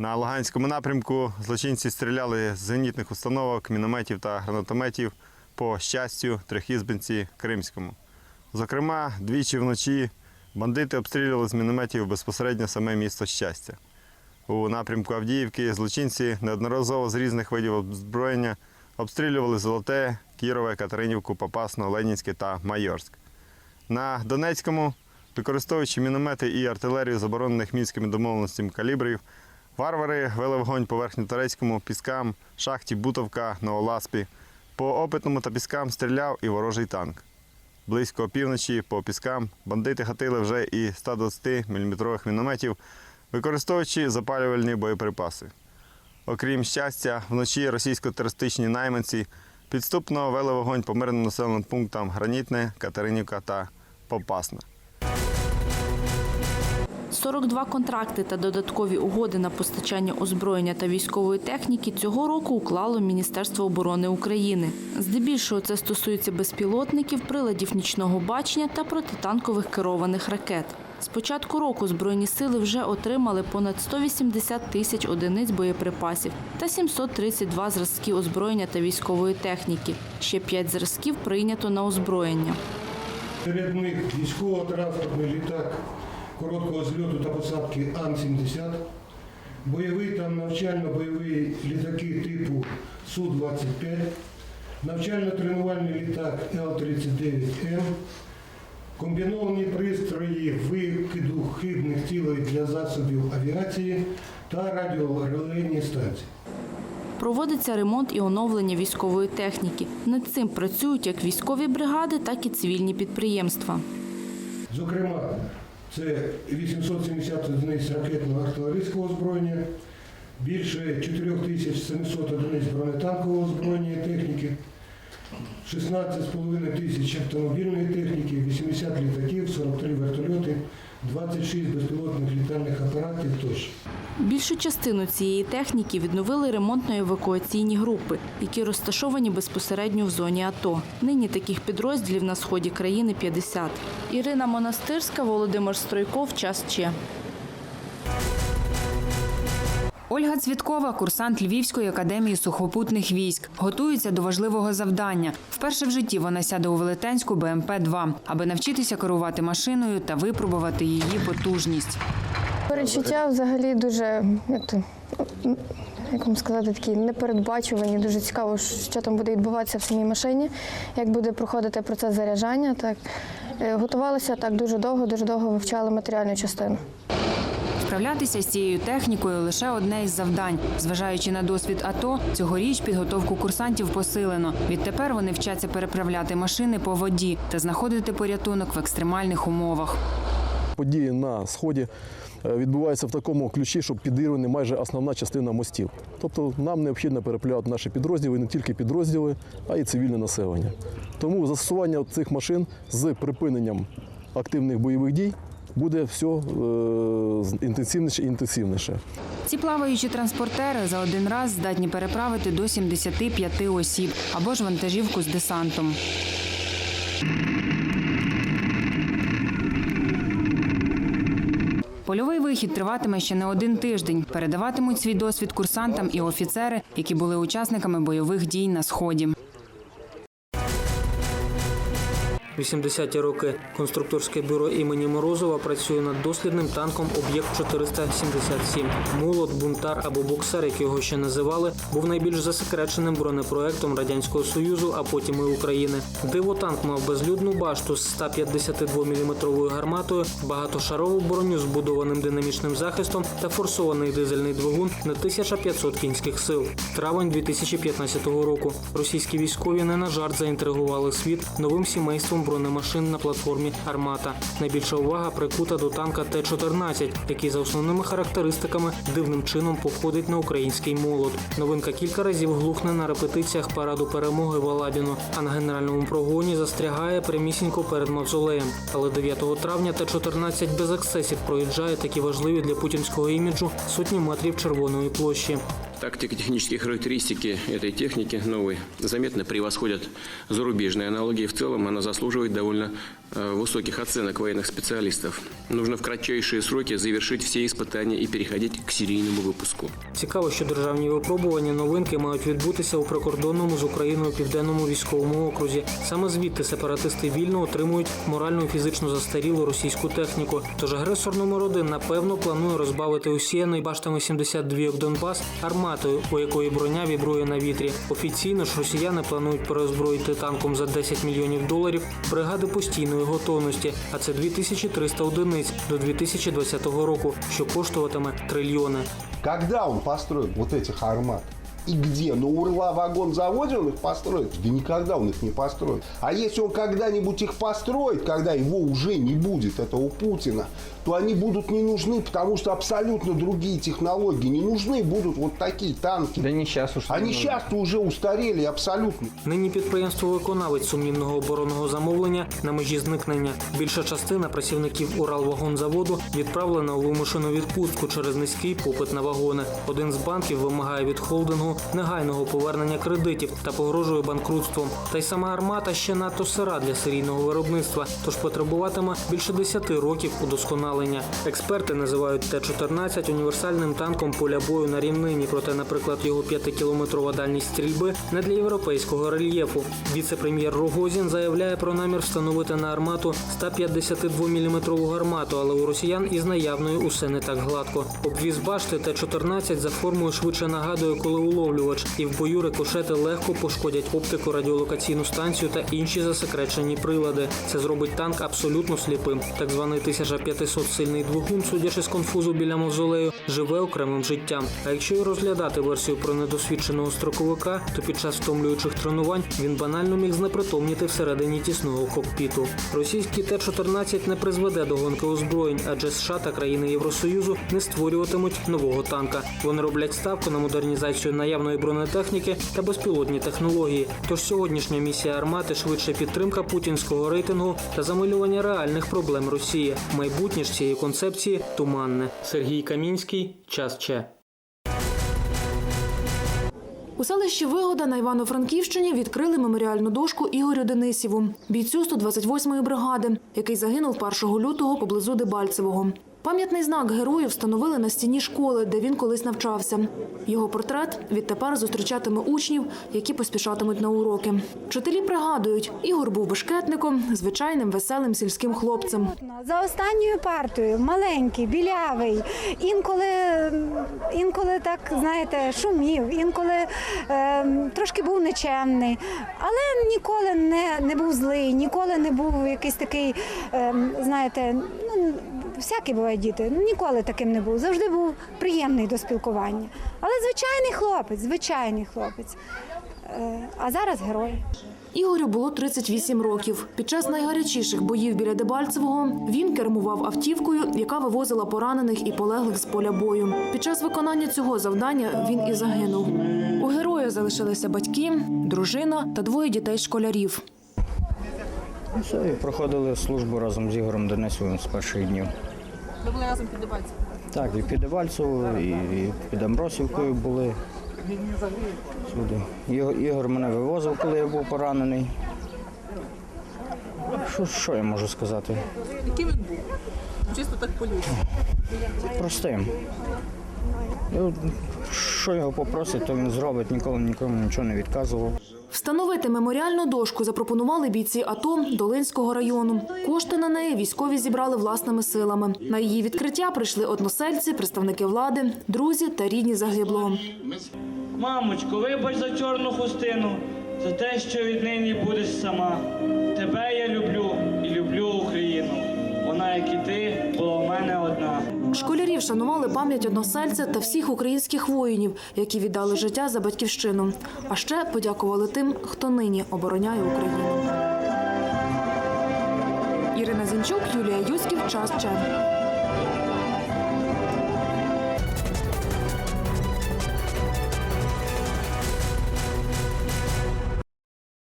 На Луганському напрямку злочинці стріляли з зенітних установок, мінометів та гранатометів по щастю, Трьохізбинці, Кримському. Зокрема, двічі вночі бандити обстрілювали з мінометів безпосередньо саме місто щастя. У напрямку Авдіївки злочинці неодноразово з різних видів озброєння обстрілювали Золоте, Кірове, Катеринівку, Попасну, Ленінське та Майорськ. На Донецькому, використовуючи міномети і артилерію заборонених мінськими домовленостями калібрів, варвари вели вогонь по верхньотарецькому піскам, шахті Бутовка, Новоласпі. По опитному та піскам стріляв і ворожий танк. Близько опівночі по піскам бандити хатили вже і 120 мм мінометів, використовуючи запалювальні боєприпаси. Окрім щастя, вночі російсько-терористичні найманці підступно вели вогонь по мирним населеним пунктам Гранітне, Катеринівка та Попасна. 42 контракти та додаткові угоди на постачання озброєння та військової техніки цього року уклало Міністерство оборони України. Здебільшого це стосується безпілотників, приладів нічного бачення та протитанкових керованих ракет. З початку року Збройні сили вже отримали понад 180 тисяч одиниць боєприпасів та 732 зразки озброєння та військової техніки. Ще 5 зразків прийнято на озброєння. Серед них військово-транспортний літак короткого зльоту та посадки Ан-70, бойовий та навчально-бойові літаки типу Су-25, навчально-тренувальний літак Л-39М, комбіновані пристрої викиду хибних цілей для засобів авіації та радіорелейні станції. Проводиться ремонт і оновлення військової техніки. Над цим працюють як військові бригади, так і цивільні підприємства. Зокрема, це 870 одиниць ракетного артилерійського озброєння, більше 4700 одиниць бронетанкового озброєння і техніки, 16,5 тисяч автомобільної техніки, 80 літаків, 43 вертольоти, 26 безпілотних літальних апаратів тощо. Більшу частину цієї техніки відновили ремонтно-евакуаційні групи, які розташовані безпосередньо в зоні АТО. Нині таких підрозділів на сході країни 50. Ірина Монастирська, Володимир Стройков. Час Че. Ольга Цвіткова, курсант Львівської академії сухопутних військ, готується до важливого завдання. Вперше в житті вона сяде у велетенську БМП-2, аби навчитися керувати машиною та випробувати її потужність. Перечуття взагалі дуже, як то, як вам сказати, такі непередбачувані. Дуже цікаво, що там буде відбуватися в самій машині, як буде проходити процес заряджання. Так. Е, Готувалися так дуже довго, дуже довго вивчали матеріальну частину. Справлятися з цією технікою лише одне із завдань. Зважаючи на досвід АТО, цьогоріч підготовку курсантів посилено. Відтепер вони вчаться переправляти машини по воді та знаходити порятунок в екстремальних умовах. Події на сході е, відбуваються в такому ключі, щоб підірвана майже основна частина мостів. Тобто нам необхідно переплювати наші підрозділи, не тільки підрозділи, а й цивільне населення. Тому застосування цих машин з припиненням активних бойових дій буде все е, інтенсивніше і інтенсивніше. Ці плаваючі транспортери за один раз здатні переправити до 75 осіб або ж вантажівку з десантом. Польовий вихід триватиме ще не один тиждень. Передаватимуть свій досвід курсантам і офіцери, які були учасниками бойових дій на сході. 80-ті роки конструкторське бюро імені Морозова працює над дослідним танком об'єкт 477. Молот, бунтар або боксер, як його ще називали, був найбільш засекреченим бронепроектом радянського союзу, а потім і України. Дивотанк мав безлюдну башту з 152 мм гарматою, багатошарову броню з будованим динамічним захистом та форсований дизельний двигун на 1500 кінських сил. Травень 2015 року. Російські військові не на жарт заінтригували світ новим сімейством бронемашин на платформі Армата. Найбільша увага прикута до танка Т-14, який за основними характеристиками дивним чином походить на український молот. Новинка кілька разів глухне на репетиціях параду перемоги в Алабіно, а на генеральному прогоні застрягає прямісінько перед мавзолеєм. Але 9 травня Т-14 без ексцесів проїжджає такі важливі для путінського іміджу сотні метрів червоної площі. Тактико-технические характеристики этой техники новой заметно превосходят зарубежные аналоги. И в целом она заслуживает довольно э, высоких оценок военных специалистов. Нужно в кратчайшие сроки завершить все испытания и переходить к серийному выпуску. Цікаво, що державні випробування новинки мають відбутися у прикордонному з Україною південному військовому окрузі. Саме звідти сепаратисти вільно отримують морально і фізично застарілу російську техніку. Тож агресор номер один напевно планує розбавити усіяний баштами 72 як Донбас арматою, у якої броня вібрує на вітрі. Офіційно ж росіяни планують переозброїти танком за 10 мільйонів доларів бригади постійної готовності, а це 2300 одиниць до 2020 року, що коштуватиме трильйони. Когда он построит вот этих армат? И где? На Урла вагонзаводе он их построит? Да никогда он их не построит. А если он когда-нибудь их построит, когда его уже не будет, это у Путина, то они будут не нужны, потому что абсолютно другие технологии. Не нужны будут вот такие танки. Да не сейчас уж. Они сейчас уже устарели абсолютно. Нині підприємство виконавець сумнівного оборонного замовлення на межі зникнення. Більша частина працівників Уралвагонзаводу відправлена у вимушену відпустку через низький попит на вагони. Один з банків вимагає від холдингу негайного повернення кредитів та погрожує банкрутством. Та й сама армата ще надто сира для серійного виробництва, тож потребуватиме більше 10 років удосконалення. Експерти називають Т-14 універсальним танком поля бою на рівнині. Проте, наприклад, його 5-кілометрова дальність стрільби не для європейського рельєфу. Віце-прем'єр Рогозін заявляє про намір встановити на армату 152-мм гармату, але у росіян із наявною усе не так гладко. Обвіз башти Т-14 за формою швидше нагадує колеуловлювач, і в бою рикошети легко пошкодять оптику, радіолокаційну станцію та інші засекречені прилади. Це зробить танк абсолютно сліпим. Так званий 1500 сильний двигун, судячи з конфузу біля мавзолею, живе окремим життям. А якщо розглядати версію про недосвідченого строковика, то під час втомлюючих тренувань він банально міг знепритомніти всередині тісного кокпіту. Російський Т-14 не призведе до гонки озброєнь, адже США та країни Євросоюзу не створюватимуть нового танка. Вони роблять ставку на модернізацію наявної бронетехніки та безпілотні технології. Тож сьогоднішня місія армати швидше підтримка путінського рейтингу та замилювання реальних проблем Росії. Майбутнє ж цієї концепції туманне. Сергій Камінський, час Че. У селищі Вигода на Івано-Франківщині відкрили меморіальну дошку Ігорю Денисіву, бійцю 128-ї бригади, який загинув 1 лютого поблизу Дебальцевого. Пам'ятний знак герою встановили на стіні школи, де він колись навчався. Його портрет відтепер зустрічатиме учнів, які поспішатимуть на уроки. Вчителі пригадують, Ігор був бешкетником, звичайним веселим сільським хлопцем. За останньою партою, маленький, білявий, інколи, інколи так, знаєте, шумів, інколи е, трошки був нечемний, але ніколи не, не був злий, ніколи не був якийсь такий, е, знаєте, ну, всякі бувають діти, ну, ніколи таким не був. Завжди був приємний до спілкування. Але звичайний хлопець, звичайний хлопець. Е, а зараз герой. Ігорю було 38 років. Під час найгарячіших боїв біля Дебальцевого він кермував автівкою, яка вивозила поранених і полеглих з поля бою. Під час виконання цього завдання він і загинув. У героя залишилися батьки, дружина та двоє дітей-школярів. Проходили службу разом з Ігорем Денисовим з перших днів. Були разом під Дебальцем? Так, і під Дебальцево, і під Амбросівкою були. Сюди. Ігор, мене вивозив, коли я був поранений. Що, що я можу сказати? Яким він був? Чисто так по-людськи. Простим. Ну, Що його попросить, то він зробить, ніколи нікому нічого не відказував. Встановити меморіальну дошку запропонували бійці АТО Долинського району. Кошти на неї військові зібрали власними силами. На її відкриття прийшли односельці, представники влади, друзі та рідні загиблого. Мамочко, вибач за чорну хустину, за те, що віднині будеш сама. Тебе я люблю і люблю Україну. Вона, як і ти, була у мене. Школярі вшанували пам'ять односельця та всіх українських воїнів, які віддали життя за батьківщину. А ще подякували тим, хто нині обороняє Україну. Ірина Зінчук, Юлія Юськів, час Чен.